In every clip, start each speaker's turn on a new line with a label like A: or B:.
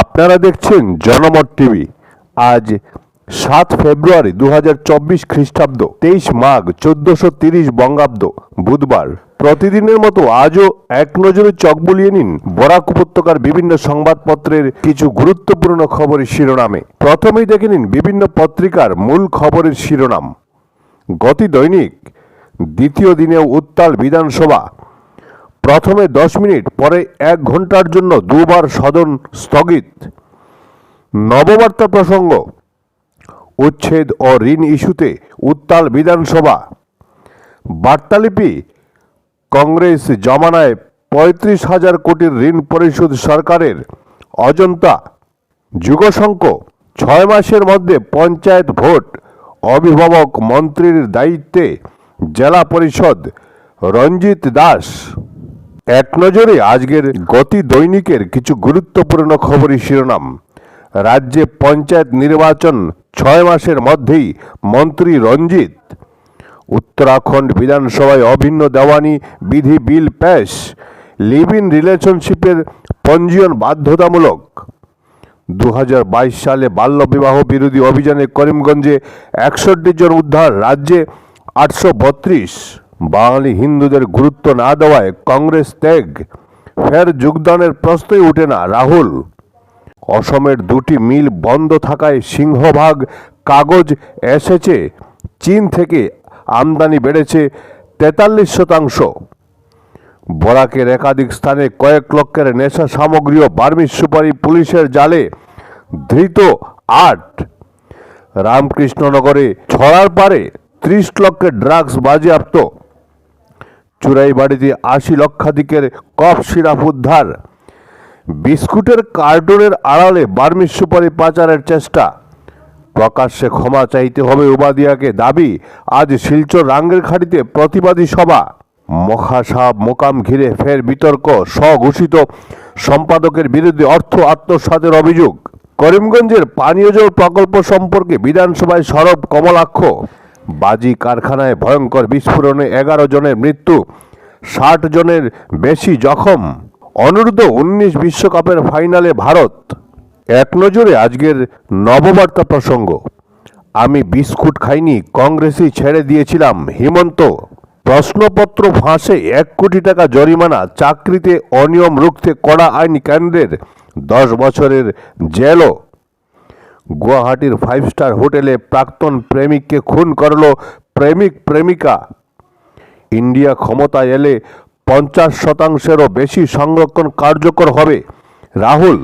A: আপনারা দেখছেন জনমত টিভি। আজ সাত ফেব্রুয়ারি দু হাজার চব্বিশ খ্রিস্টাব্দ, তেইশ মাঘ চোদ্দশো তিরিশ বঙ্গাব্দ, বুধবার। প্রতিদিনের মতো আজও এক নজরে চক বুলিয়ে নিন বরাক উপত্যকার বিভিন্ন সংবাদপত্রের কিছু গুরুত্বপূর্ণ খবরের শিরোনামে। প্রথমেই দেখে নিন বিভিন্ন পত্রিকার মূল খবরের শিরোনাম। গতি দৈনিক, দ্বিতীয় দিনেও উত্তাল বিধানসভা। প্রথমে দশ মিনিট, পরে এক ঘণ্টার জন্য দুবার সদন স্থগিত। নববার্তা প্রসঙ্গ। উচ্ছেদ ও ঋণ ইস্যুতে উত্তাল বিধানসভা। বার্তালিপি। কংগ্রেস জমানায় পঁয়ত্রিশ হাজার কোটির ঋণ পরিশোধ সরকারের অজন্তা। যুগশঙ্ক। ছয় মাসের মধ্যে পঞ্চায়েত ভোট। অভিভাবক মন্ত্রীর দায়িত্বে জেলা পরিষদ রঞ্জিত দাস। এক নজরে আজকের গতি দৈনিকের কিছু গুরুত্বপূর্ণ খবরই শিরোনাম। রাজ্যে পঞ্চায়েত নির্বাচন ছয় মাসের মধ্যেই মন্ত্রী রঞ্জিত। উত্তরাখণ্ড বিধানসভায় অভিন্ন দেওয়ানি বিধি বিল পেশ। লিভ ইন রিলেশনশিপের পঞ্জীয়ন বাধ্যতামূলক। দু হাজার বাইশ সালে বাল্যবিবাহ বিরোধী অভিযানে করিমগঞ্জে একষট্টি জন উদ্ধার, রাজ্যে আটশো বত্রিশ। বাঙালি হিন্দুদের গুরুত্ব না দেওয়ায় কংগ্রেস ত্যাগ। ফের যোগদানের প্রশ্নই ওঠে না রাহুল। অসমের দুটি মিল বন্ধ থাকায় সিংহভাগ কাগজ এসেছে। চীন থেকে আমদানি বেড়েছে তেতাল্লিশ শতাংশ। বরাকের একাধিক স্থানে কয়েক লক্ষের নেশা সামগ্রী ও বার্মিজ সুপারি পুলিশের জালে। ধৃত আট। রামকৃষ্ণনগরে ছড়ার পারে ত্রিশ লক্ষের ড্রাগস বাজেয়াপ্ত। চুরাইবাড়িতে আশি লক্ষাধিকের কফ সিরাপ উদ্ধার। বিস্কুটের কার্টুনের আড়ালে বার্মিজ সুপারি পাচারের চেষ্টা। প্রকাশ্যে ক্ষমা চাইতে হবে উবাদিয়াকে দাবি, আজ শিলচর রাঙ্গের খাড়িতে প্রতিবাদী সভা। মখা সাহেব মোকাম ঘিরে ফের বিতর্ক, স্বঘোষিত সম্পাদকের বিরুদ্ধে অর্থ আত্মসাতের অভিযোগ। করিমগঞ্জের পানীয় জল প্রকল্প সম্পর্কে বিধানসভায় সরব কমলাক্ষ। বাজি কারখানায় ভয়ঙ্কর বিস্ফোরণে এগারো জনের মৃত্যু, ষাট জনের বেশি জখম। অনূর্ধ্ব উনিশ বিশ্বকাপের ফাইনালে ভারত এক নজরে আজকের নববার্তা প্রসঙ্গ। আমি বিস্কুট খাইনি, কংগ্রেসই ছেড়ে দিয়েছিলাম, হিমন্ত। প্রশ্নপত্র ফাঁসে এক কোটি টাকা জরিমানা, চাকরিতে অনিয়ম রুখতে কড়া আইন কেন্দ্রের দশ বছরের জেলও। গুয়াহাটির ফাইভ স্টার হোটেলে প্রাক্তন প্রেমিককে খুন করল প্রেমিক প্রেমিকা। ইন্ডিয়া ক্ষমতায় এলে পঞ্চাশ শতাংশেরও বেশি সংরক্ষণ কার্যকর হবে। রাহুল,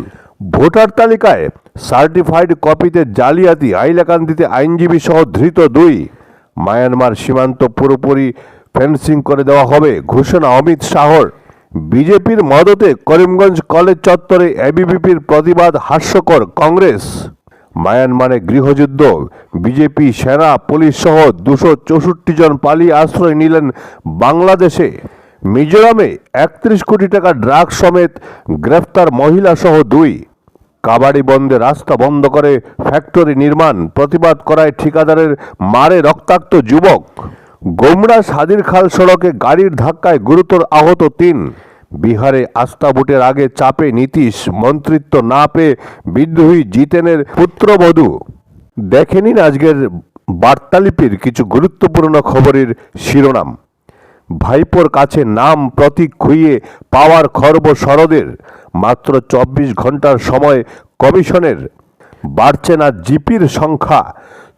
A: ভোটার তালিকায় সার্টিফাইড কপিতে জালিয়াতি আইলাকান্দিতে আইনজীবী সহ ধৃত দুই। মায়ানমার সীমান্ত পুরোপুরি ফেন্সিং করে দেওয়া হবে, ঘোষণা অমিত শাহর। বিজেপির মদতে করিমগঞ্জ কলেজ চত্বরে এবিভিপির প্রতিবাদ হাস্যকর কংগ্রেস। মায়ানমারে গৃহযুদ্ধ। বিজেপি, সেনা, পুলিশ সহ দুশো চৌষট্টি জন পালিয়ে আশ্রয় নিলেন বাংলাদেশে। মিজোরামে একত্রিশ কোটি টাকা ড্রাগ সমেত গ্রেফতার মহিলা সহ দুই। কাবাডি বন্ধে রাস্তা বন্ধ করে ফ্যাক্টরি নির্মাণ প্রতিবাদ করায় ঠিকাদারের মারে রক্তাক্ত যুবক। গোমরা সাদির খাল সড়কে গাড়ির ধাক্কায় গুরুতর আহত তিন। বিহারে আস্থা ভোটের আগে চাপে নীতিশ, মন্ত্রিত্ব না পেয়ে বিদ্রোহী জিতেনের পুত্রবধূ। দেখে নিন আজকের বার্তালিপির কিছু গুরুত্বপূর্ণ খবরের শিরোনাম। ভাইপোর কাছে নাম প্রতীক খুইয়ে পাওয়ার খর্ব শরদের, মাত্র চব্বিশ ঘণ্টার সময় কমিশনের। বাড়ছে না জিপির সংখ্যা,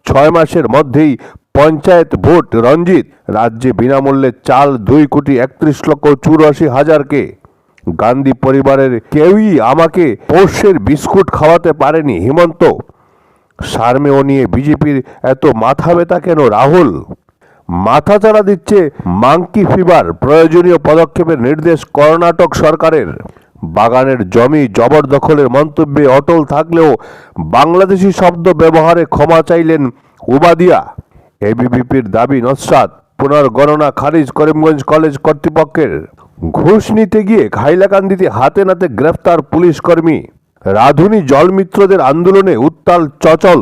A: ছয় মাসের মধ্যেই পঞ্চায়েত ভোট রঞ্জিত। রাজ্যে বিনামূল্যে চাল দুই কোটি একত্রিশ লক্ষ চুরাশি হাজারকে। গান্ধী পরিবারের কেউই আমাকে পোষ্যের বিস্কুট খাওয়াতে পারেনি, হিমন্ত। সারমেয় নিয়ে বিজেপির এত মাথা ব্যথা কেন রাহুল? মাথাচাড়া দিচ্ছে মাঙ্কি ফিভার, প্রয়োজনীয় পদক্ষেপের নির্দেশ কর্ণাটক সরকারের। বাগানের জমি জবরদখলের মন্তব্যে অটল থাকলেও বাংলাদেশি শব্দ ব্যবহারে ক্ষমা চাইলেন উবাদিয়া। এবিভিপির দাবি নস্রাত পুনর্গণনা খারিজ করিমগঞ্জ কলেজ কর্তৃপক্ষের। ঘুষ নিতে গিয়ে হাইলাকান্দিতে হাতে নাতে গ্রেফতার পুলিশ কর্মী। রাধুনী জলমিত্রদের আন্দোলনে উত্তাল চচল।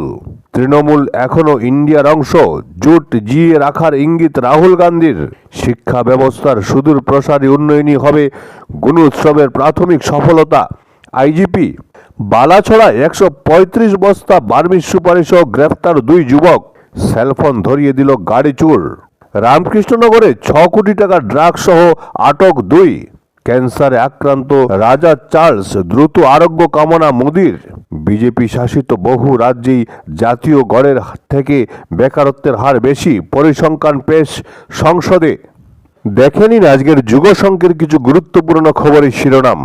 A: তৃণমূল এখনও ইন্ডিয়ার অংশ, জোট জিয়ে রাখার ইঙ্গিত রাহুল গান্ধীর। শিক্ষা ব্যবস্থার সুদূর প্রসারী উন্নয়নই হবে গুণোৎসবের প্রাথমিক সফলতা। আইজিপি বালাছড়া একশো বস্তা বার্মির সুপারি সহ গ্রেফতার দুই যুবক। সেলফোন ধরিয়ে দিল গাড়ি চুর। রামকৃষ্ণনগরে ছ কোটি টাকা ড্রাগ সহ আটক দুই। ক্যান্সারে আক্রান্ত রাজা চার্লস দ্রুত আরোগ্য কামনা মোদির। বিজেপি শাসিত বহু রাজ্যেই জাতীয় গড়ের থেকে বেকারত্বের হার বেশি, পরিসংখ্যান পেশ সংসদে। দেখে নিন আজকের সংকের কিছু গুরুত্বপূর্ণ খবরের শিরোনাম।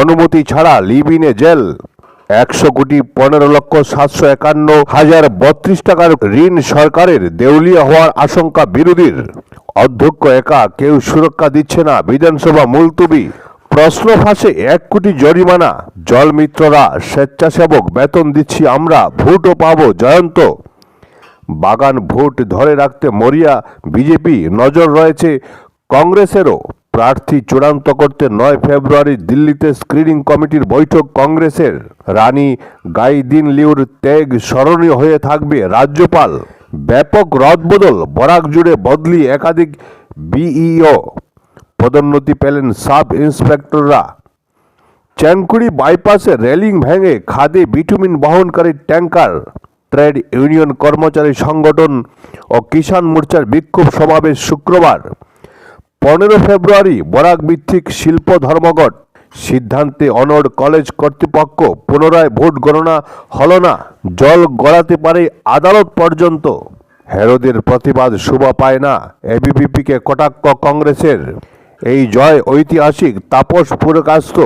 A: অনুমতি ছাড়া লিবিনে জেল। একশো কোটি পনেরো লক্ষ সাতশো একান্ন হাজার বত্রিশ টাকার ঋণ সরকারের দেউলিয়া হওয়ার আশঙ্কা বিরোধীর। অধ্যক্ষ একা কেউ সুরক্ষা দিচ্ছে না বিধানসভা মুলতুবি। প্রশ্ন ফাঁসে এক কোটি জরিমানা। জল মিত্ররা স্বেচ্ছাসেবক বেতন দিচ্ছি আমরা, ভোটও পাব, জয়ন্ত। বাগান ভোট ধরে রাখতে মরিয়া বিজেপি নজর রয়েছে কংগ্রেসেরও। প্রার্থী চূড়ান্ত করতে নয় ফেব্রুয়ারি দিল্লিতে স্ক্রিনিং কমিটির বৈঠক কংগ্রেসের। রানী গাইদিন লিউর ত্যাগ স্মরণীয় হয়ে থাকবে রাজ্যপাল। ব্যাপক রদবদল, বরাক জুড়ে বদলি একাধিক বিইও। পদোন্নতি পেলেন সাব ইন্সপেক্টররা। চ্যানকুড়ি বাইপাসে রেলিং ভেঙে খাদে বিটুমিন বহনকারী ট্যাঙ্কার। ট্রেড ইউনিয়ন কর্মচারী সংগঠন ও কিষাণ মোর্চার বিক্ষোভ সমাবেশ শুক্রবার। পনেরো ফেব্রুয়ারি বরাক ভিত্তিক শিল্প ধর্মঘট। সিদ্ধান্তে অনড় কলেজ কর্তৃপক্ষ পুনরায় ভোট গণনা হল না, জল গড়াতে পারে আদালত পর্যন্ত। হেরোদের প্রতিবাদ শোভা পায় না এবিভিপিকে কটাক্ষ কংগ্রেসের। এই জয় ঐতিহাসিক তাপস পুরকাস্ত।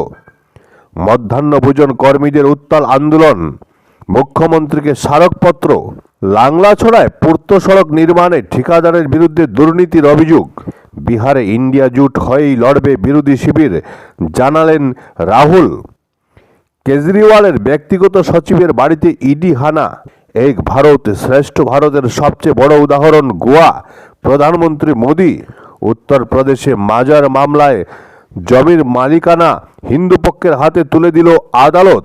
A: মধ্যাহ্নভোজন কর্মীদের উত্তাল আন্দোলন। মুখ্যমন্ত্রীকে স্মারকপত্র। লাংলাছড়ায় পূর্ত সড়ক নির্মাণে ঠিকাদারের বিরুদ্ধে দুর্নীতির অভিযোগ। বিহারে ইন্ডিয়া জুট হয়েই লড়বে বিরোধী শিবির, জানালেন রাহুল। কেজরিওয়ালের ব্যক্তিগত সচিবের বাড়িতে ইডি হানা। এক ভারত শ্রেষ্ঠ ভারতের সবচেয়ে বড় উদাহরণ গোয়া, প্রধানমন্ত্রী মোদী। উত্তরপ্রদেশে মাজার মামলায় জমির মালিকানা হিন্দু পক্ষের হাতে তুলে দিল আদালত।